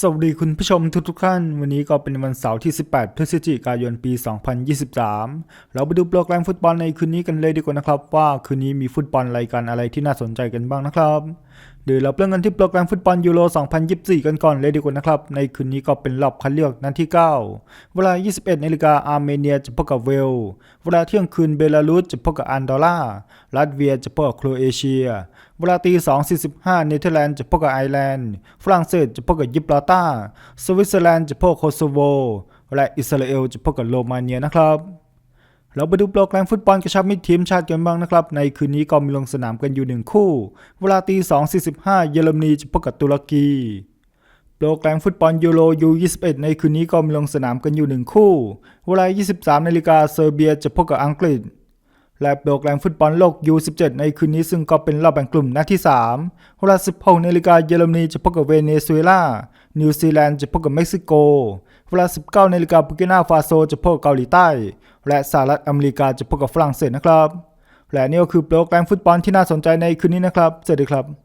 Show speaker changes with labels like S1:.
S1: สวัสดีคุณผู้ชมทุกทุกๆท่าน วันนี้ก็เป็นวันเสาร์ที่ 18 พฤศจิกายนปี 2023 เราไปดูโปรแกรมฟุตบอลในคืนนี้กันเลยดีกว่านะครับ ว่าคืนนี้มีฟุตบอลรายการอะไรที่น่าสนใจกันบ้างนะครับเดี๋ยวเราเริ่มกันที่โปรแกรมฟุตบอลยูโร 2024 กันก่อนเลยดีกว่านะครับ ในคืนนี้ก็เป็นรอบคัดเลือกนัดที่ 9 เวลา 21นาฬิกาอาร์เมเนียจะพบกับเวล เวลาเที่ยงคืนเบลารุสจะพบกับอันดอร่า ลัตเวียจะพบกับโครเอเชีย เวลาตี2.45เนเธอร์แลนด์จะพบกับไอร์แลนด์ ฝรั่งเศสจะพบกับยิบราลตาร์สวิตเซอร์แลนด์จะพบกับโคโซโว และอิสราเอลจะพบกับโรมาเนียนะครับ เราไปดูโปรแกรมฟุตบอลกระชับมิตรทีมชาติกันบ้างนะครับ ในคืนนี้ก็มีลงสนามกันอยู่หนึ่งคู่ เวลาตี2.45 เยอรมนีจะพบกับตุรกีโปรแกรมฟุตบอลยูโรยู21ในคืนนี้ก็มีลงสนามกันอยู่หนึ่งคู่ เวลา 23นาฬิกาเซอร์เบียจะพบกับอังกฤษ และโปรแกรมฟุตบอลโลก U17 ในคืนนี้ซึ่งก็เป็นรอบแบ่งกลุ่มนัดที่3เวลา16นาฬิกาเยอรมนีจะพบกับเวเนซุเอลา นิวซีแลนด์จะพบกับเม็กซิโก เวลา19นาฬิกาบุกินาฟาโซจะพบกับเกาหลีใต้ และสหรัฐอเมริกาจะพบกับฝรั่งเศสนะครับ และนี่ก็คือโปรแกรมฟุตบอลที่น่าสนใจในคืนนี้นะครับสวัสดีครับ